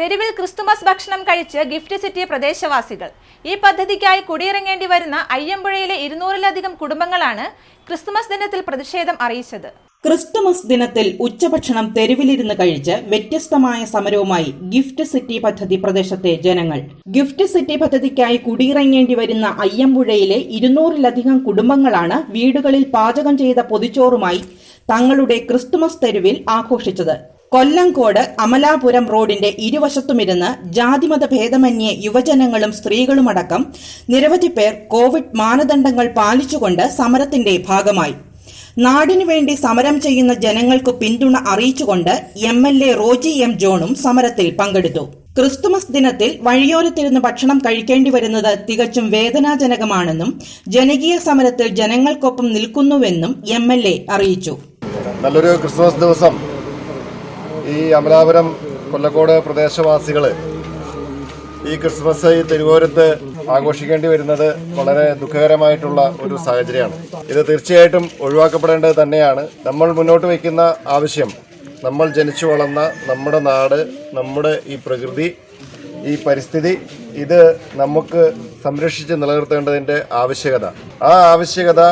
തെരുവിൽ ക്രിസ്തുമസ് ഭക്ഷണം കഴിച്ച് ഗിഫ്റ്റ് സിറ്റിയ പ്രദേശവാസികൾ. ഈ പദ്ധതിക്കായി കുടിയിറങ്ങേണ്ടി വരുന്ന അയ്യമ്പുഴയിലെ ഇരുന്നൂറിലധികം കുടുംബങ്ങളാണ് ക്രിസ്തുമസ് ദിനത്തിൽ പ്രതിഷേധം അറിയിച്ചത്. ക്രിസ്തുമസ് ദിനത്തിൽ ഉച്ചഭക്ഷണം തെരുവിലിരുന്ന് കഴിച്ച് വ്യത്യസ്തമായ സമരവുമായി ഗിഫ്റ്റ് സിറ്റി പദ്ധതി പ്രദേശത്തെ ജനങ്ങൾ. ഗിഫ്റ്റ് സിറ്റി പദ്ധതിക്കായി കുടിയിറങ്ങേണ്ടി വരുന്ന അയ്യമ്പുഴയിലെ ഇരുന്നൂറിലധികം കുടുംബങ്ങളാണ് വീടുകളിൽ പാചകം ചെയ്ത പൊതിച്ചോറുമായി തങ്ങളുടെ ക്രിസ്തുമസ് തെരുവിൽ ആഘോഷിച്ചത്. കൊല്ലങ്കോട് അമലാപുരം റോഡിന്റെ ഇരുവശത്തുമിരുന്ന് ജാതിമത ഭേദമന്യേ യുവജനങ്ങളും സ്ത്രീകളുമടക്കം നിരവധി പേർ കോവിഡ് മാനദണ്ഡങ്ങൾ പാലിച്ചുകൊണ്ട് സമരത്തിന്റെ ഭാഗമായി. നാടിനു വേണ്ടി സമരം ചെയ്യുന്ന ജനങ്ങൾക്ക് പിന്തുണ അറിയിച്ചുകൊണ്ട് M L A Roji M ജോണും സമരത്തിൽ പങ്കെടുത്തു. ക്രിസ്തുമസ് ദിനത്തിൽ വഴിയോരത്തിരുന്ന് ഭക്ഷണം കഴിക്കേണ്ടി വരുന്നത് തികച്ചും വേദനാജനകമാണെന്നും ജനകീയ സമരത്തിൽ ജനങ്ങൾക്കൊപ്പം നിൽക്കുന്നുവെന്നും എ അറിയിച്ചു. നല്ലൊരു ക്രിസ്മസ് ദിവസം. ഈ അമലാപുരം കൊല്ലക്കോട് പ്രദേശവാസികൾ ഈ ക്രിസ്മസ് ഈ തിരുവോരത്ത് ആഘോഷിക്കേണ്ടി വരുന്നത് വളരെ ദുഃഖകരമായിട്ടുള്ള ഒരു സാഹചര്യമാണ്. ഇത് തീർച്ചയായിട്ടും ഒഴിവാക്കപ്പെടേണ്ടത് തന്നെയാണ്. നമ്മൾ മുന്നോട്ട് വയ്ക്കുന്ന ആവശ്യം നമ്മൾ ജനിച്ചു വളർന്ന നമ്മുടെ നാട് നമ്മുടെ ഈ പ്രകൃതി ഈ പരിസ്ഥിതി ഇത് നമുക്ക് സംരക്ഷിച്ച് നിലനിർത്തേണ്ടതിന്റെ ആവശ്യകത. ആ ആവശ്യകത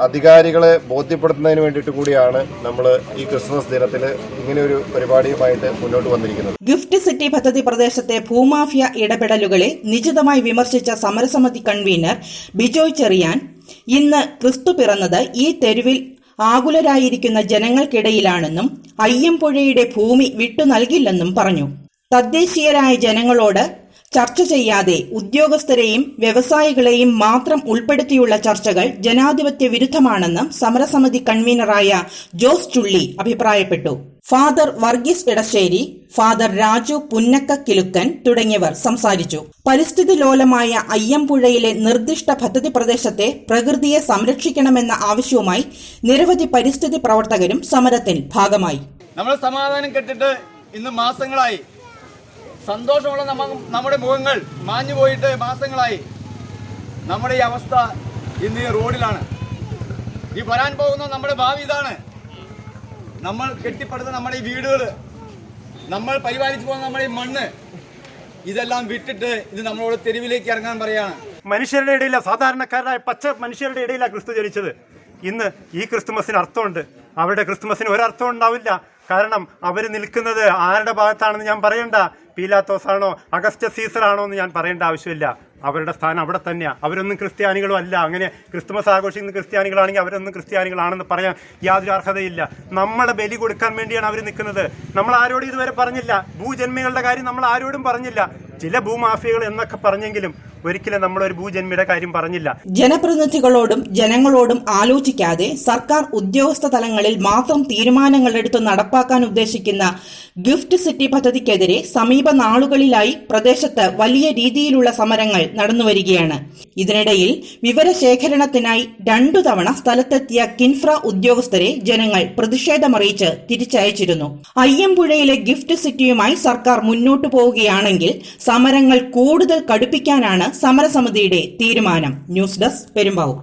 അധികാരികളെ ബോധ്യപ്പെടുത്തുന്നതിന് വേണ്ടിയിട്ട് കൂടിയാണ് നമ്മൾ ഈ ക്രിസ്മസ് ദിനത്തിൽ ഇങ്ങനെയൊരു പരിപാടിയുമായിട്ട് മുന്നോട്ട് വന്നിരിക്കുന്നത്. ഗിഫ്റ്റ് സിറ്റി പദ്ധതി പ്രദേശത്തെ ഭൂമാഫിയ ഇടപെടലുകളെ നിശിതമായി വിമർശിച്ച സമരസമിതി കൺവീനർ ബിജോയ് ചെറിയാൻ ഇന്ന് ക്രിസ്തു പിറന്നത് ഈ തെരുവിൽ ആകുലരായിരിക്കുന്ന ജനങ്ങൾക്കിടയിലാണെന്നും അയ്യമ്പുഴയുടെ ഭൂമി വിട്ടു നൽകില്ലെന്നും പറഞ്ഞു. തദ്ദേശീയരായ ജനങ്ങളോട് ചർച്ച ചെയ്യാതെ ഉദ്യോഗസ്ഥരെയും വ്യവസായികളെയും മാത്രം ഉൾപ്പെടുത്തിയുള്ള ചർച്ചകൾ ജനാധിപത്യ വിരുദ്ധമാണെന്ന് സമരസമിതി കൺവീനറായ ജോസ് ചുള്ളി അഭിപ്രായപ്പെട്ടു. ഫാദർ വർഗീസ് ഇടശ്ശേരി ഫാദർ രാജു പുന്നക്ക കിലുക്കൻ തുടങ്ങിയവർ സംസാരിച്ചു. പരിസ്ഥിതി ലോലമായ അയ്യമ്പുഴയിലെ നിർദ്ദിഷ്ട പദ്ധതി പ്രദേശത്തെ പ്രകൃതിയെ സംരക്ഷിക്കണമെന്ന ആവശ്യവുമായി നിരവധി പരിസ്ഥിതി പ്രവർത്തകരും സമരത്തിൽ ഭാഗമായി. നമ്മൾ സമാധാനം കെട്ടിട്ട് ഇന്ന് മാസങ്ങളായി സന്തോഷമുള്ള നമ്മ നമ്മുടെ മുഖങ്ങൾ മാഞ്ഞു പോയിട്ട് മാസങ്ങളായി. നമ്മുടെ ഈ അവസ്ഥ ഇന്ന് ഈ റോഡിലാണ്. ഈ വരാൻ പോകുന്ന നമ്മുടെ ഭാവി ഇതാണ്. നമ്മൾ കെട്ടിപ്പടുത്ത നമ്മുടെ ഈ വീടുകൾ നമ്മൾ പരിപാലിച്ചു പോകുന്ന നമ്മുടെ ഈ മണ്ണ് ഇതെല്ലാം വിട്ടിട്ട് ഇത് നമ്മളോട് തെരുവിലേക്ക് ഇറങ്ങാൻ പറയാണ്. മനുഷ്യരുടെ ഇടയില സാധാരണക്കാരായ പച്ച മനുഷ്യരുടെ ഇടയിലാണ് ക്രിസ്തു ജനിച്ചത്. ഇന്ന് ഈ ക്രിസ്തുമസിന് അർത്ഥമുണ്ട്. അവരുടെ ക്രിസ്തുമസിന് ഒരർത്ഥം ഉണ്ടാവില്ല. കാരണം അവർ നിൽക്കുന്നത് ആരുടെ ഭാഗത്താണെന്ന് ഞാൻ പറയണ്ട. പീലാത്തോസ് ആണോ അഗസ്റ്റ സീസർ ആണോ എന്ന് ഞാൻ പറയേണ്ട ആവശ്യമില്ല. അവരുടെ സ്ഥാനം അവിടെ തന്നെയാണ് അവരൊന്നും ക്രിസ്ത്യാനികളും അല്ല. അങ്ങനെ ക്രിസ്തുമസ് ആഘോഷിക്കുന്ന ക്രിസ്ത്യാനികളാണെങ്കിൽ അവരൊന്നും ക്രിസ്ത്യാനികളാണെന്ന് പറയാൻ യാതൊരു അർഹതയില്ല. നമ്മളെ ബലി കൊടുക്കാൻ വേണ്ടിയാണ് അവർ നിൽക്കുന്നത്. നമ്മൾ ആരോടും ഇതുവരെ പറഞ്ഞില്ല. ഭൂജന്മികളുടെ കാര്യം നമ്മൾ ആരോടും പറഞ്ഞില്ല. ചില ഭൂമാഫിയകൾ എന്നൊക്കെ പറഞ്ഞെങ്കിലും ഒരിക്കലും നമ്മളൊരു ഭൂജന്മിയുടെ കാര്യം പറഞ്ഞില്ല. ജനപ്രതിനിധികളോടും ജനങ്ങളോടും ആലോചിക്കാതെ സർക്കാർ ഉദ്യോഗസ്ഥ തലങ്ങളിൽ മാത്രം തീരുമാനങ്ങൾ എടുത്ത് നടപ്പാക്കാൻ ഉദ്ദേശിക്കുന്ന ഗിഫ്റ്റ് സിറ്റി പദ്ധതിക്കെതിരെ സമീപ നാളുകളിലായി പ്രദേശത്ത് വലിയ രീതിയിലുള്ള സമരങ്ങൾ നടന്നുവരികയാണ് ഇതിനിടയിൽ വിവരശേഖരണത്തിനായി രണ്ടു തവണ സ്ഥലത്തെത്തിയ കിൻഫ്ര ഉദ്യോഗസ്ഥരെ ജനങ്ങൾ പ്രതിഷേധമറിയിച്ച് തിരിച്ചയച്ചിരുന്നു. അയ്യമ്പുഴയിലെ ഗിഫ്റ്റ് സിറ്റിയുമായി സർക്കാർ മുന്നോട്ടു പോവുകയാണെങ്കിൽ സമരങ്ങൾ കൂടുതൽ കടുപ്പിക്കാനാണ് സമരസമിതിയുടെ തീരുമാനം. News desk Perumbavoor.